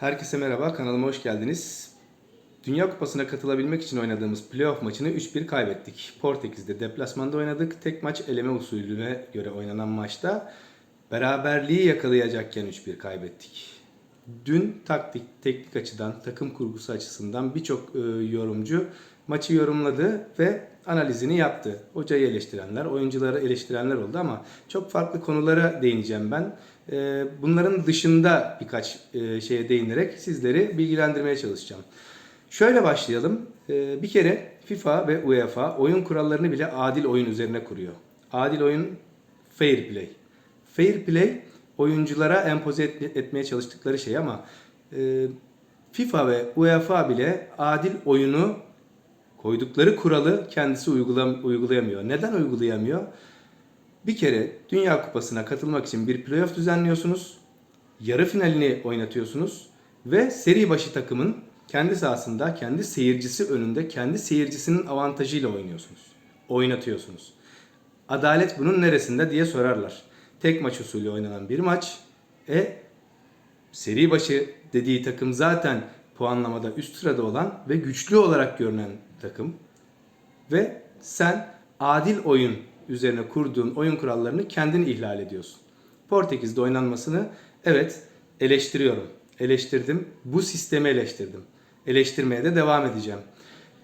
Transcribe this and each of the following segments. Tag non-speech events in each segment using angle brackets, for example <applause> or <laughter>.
Herkese merhaba, kanalıma hoş geldiniz. Dünya Kupası'na katılabilmek için oynadığımız playoff maçını 3-1 kaybettik. Portekiz'de deplasmanda oynadık. Tek maç eleme usulüne göre oynanan maçta beraberliği yakalayacakken 3-1 kaybettik. Dün taktik, teknik açıdan, takım kurgusu açısından birçok e, yorumcu maçı yorumladı ve analizini yaptı. Hocayı eleştirenler, oyuncuları eleştirenler oldu ama çok farklı konulara değineceğim ben. E, bunların dışında birkaç e, şeye değinerek sizleri bilgilendirmeye çalışacağım. Şöyle başlayalım. E, bir kere FIFA ve UEFA oyun kurallarını bile adil oyun üzerine kuruyor. Adil oyun fair play. Fair play oyunculara empoze et- etmeye çalıştıkları şey ama e, FIFA ve UEFA bile adil oyunu koydukları kuralı kendisi uygula- uygulayamıyor. Neden uygulayamıyor? Bir kere Dünya Kupası'na katılmak için bir playoff düzenliyorsunuz. Yarı finalini oynatıyorsunuz ve seri başı takımın kendi sahasında, kendi seyircisi önünde, kendi seyircisinin avantajıyla oynuyorsunuz. Oynatıyorsunuz. Adalet bunun neresinde diye sorarlar. Tek maç usulü oynanan bir maç. E seri başı dediği takım zaten puanlamada üst sırada olan ve güçlü olarak görünen takım. Ve sen adil oyun üzerine kurduğun oyun kurallarını kendin ihlal ediyorsun. Portekiz'de oynanmasını evet eleştiriyorum. Eleştirdim. Bu sistemi eleştirdim. Eleştirmeye de devam edeceğim.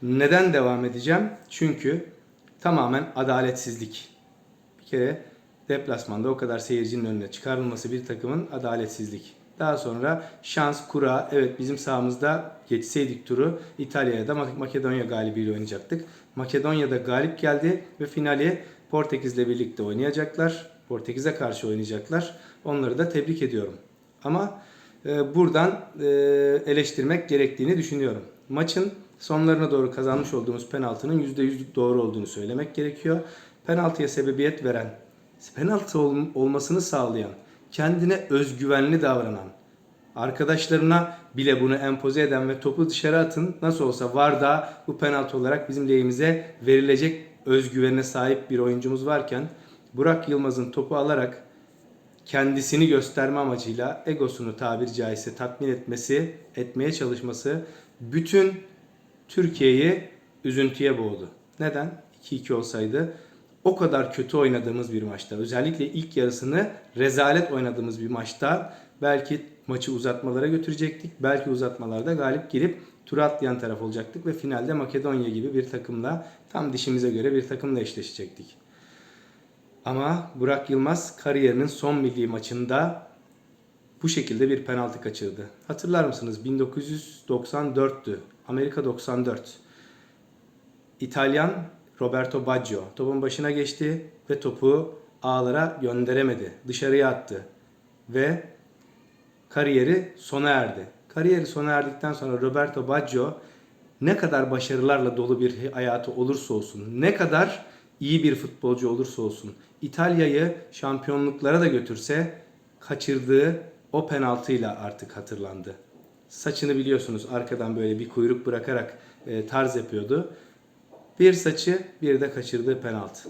Neden devam edeceğim? Çünkü tamamen adaletsizlik. Bir kere deplasmanda o kadar seyircinin önüne çıkarılması bir takımın adaletsizlik. Daha sonra şans, kura, evet bizim sahamızda geçseydik turu İtalya'ya da Mak- Makedonya galibiyle oynayacaktık. Makedonya'da galip geldi ve finali Portekiz'le birlikte oynayacaklar. Portekiz'e karşı oynayacaklar. Onları da tebrik ediyorum. Ama e, buradan e, eleştirmek gerektiğini düşünüyorum. Maçın sonlarına doğru kazanmış olduğumuz penaltının %100 doğru olduğunu söylemek gerekiyor. Penaltıya sebebiyet veren, penaltı ol- olmasını sağlayan, kendine özgüvenli davranan, arkadaşlarına bile bunu empoze eden ve topu dışarı atın nasıl olsa var da bu penaltı olarak bizim lehimize verilecek özgüvene sahip bir oyuncumuz varken Burak Yılmaz'ın topu alarak kendisini gösterme amacıyla egosunu tabiri caizse tatmin etmesi, etmeye çalışması bütün Türkiye'yi üzüntüye boğdu. Neden? 2-2 olsaydı o kadar kötü oynadığımız bir maçta, özellikle ilk yarısını rezalet oynadığımız bir maçta belki maçı uzatmalara götürecektik. Belki uzatmalarda galip girip tura atlayan taraf olacaktık ve finalde Makedonya gibi bir takımla tam dişimize göre bir takımla eşleşecektik. Ama Burak Yılmaz kariyerinin son milli maçında bu şekilde bir penaltı kaçırdı. Hatırlar mısınız? 1994'tü. Amerika 94. İtalyan Roberto Baggio topun başına geçti ve topu ağlara gönderemedi. Dışarıya attı. Ve kariyeri sona erdi. Kariyeri sona erdikten sonra Roberto Baggio ne kadar başarılarla dolu bir hayatı olursa olsun, ne kadar iyi bir futbolcu olursa olsun, İtalya'yı şampiyonluklara da götürse kaçırdığı o penaltıyla artık hatırlandı. Saçını biliyorsunuz arkadan böyle bir kuyruk bırakarak e, tarz yapıyordu. Bir saçı bir de kaçırdığı penaltı.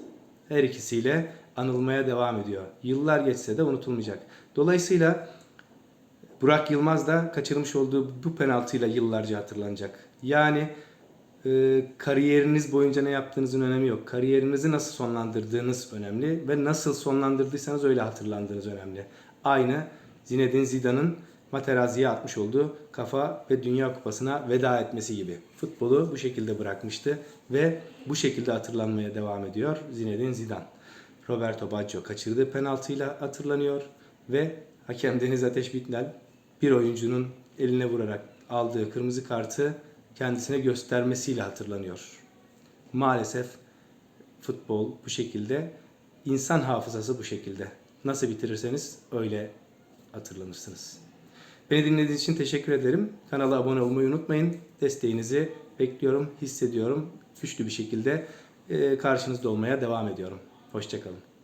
Her ikisiyle anılmaya devam ediyor. Yıllar geçse de unutulmayacak. Dolayısıyla Burak Yılmaz da kaçırmış olduğu bu penaltıyla yıllarca hatırlanacak. Yani e, kariyeriniz boyunca ne yaptığınızın önemi yok. Kariyerinizi nasıl sonlandırdığınız önemli ve nasıl sonlandırdıysanız öyle hatırlandığınız önemli. Aynı Zinedine Zidane'ın Materazzi'ye atmış olduğu kafa ve Dünya Kupası'na veda etmesi gibi. Futbolu bu şekilde bırakmıştı ve bu şekilde hatırlanmaya devam ediyor Zinedine Zidane. Roberto Baggio kaçırdığı penaltıyla hatırlanıyor ve hakem <laughs> Deniz Ateş Bitnel bir oyuncunun eline vurarak aldığı kırmızı kartı kendisine göstermesiyle hatırlanıyor. Maalesef futbol bu şekilde, insan hafızası bu şekilde. Nasıl bitirirseniz öyle hatırlanırsınız. Beni dinlediğiniz için teşekkür ederim. Kanala abone olmayı unutmayın. Desteğinizi bekliyorum, hissediyorum. Güçlü bir şekilde karşınızda olmaya devam ediyorum. Hoşçakalın.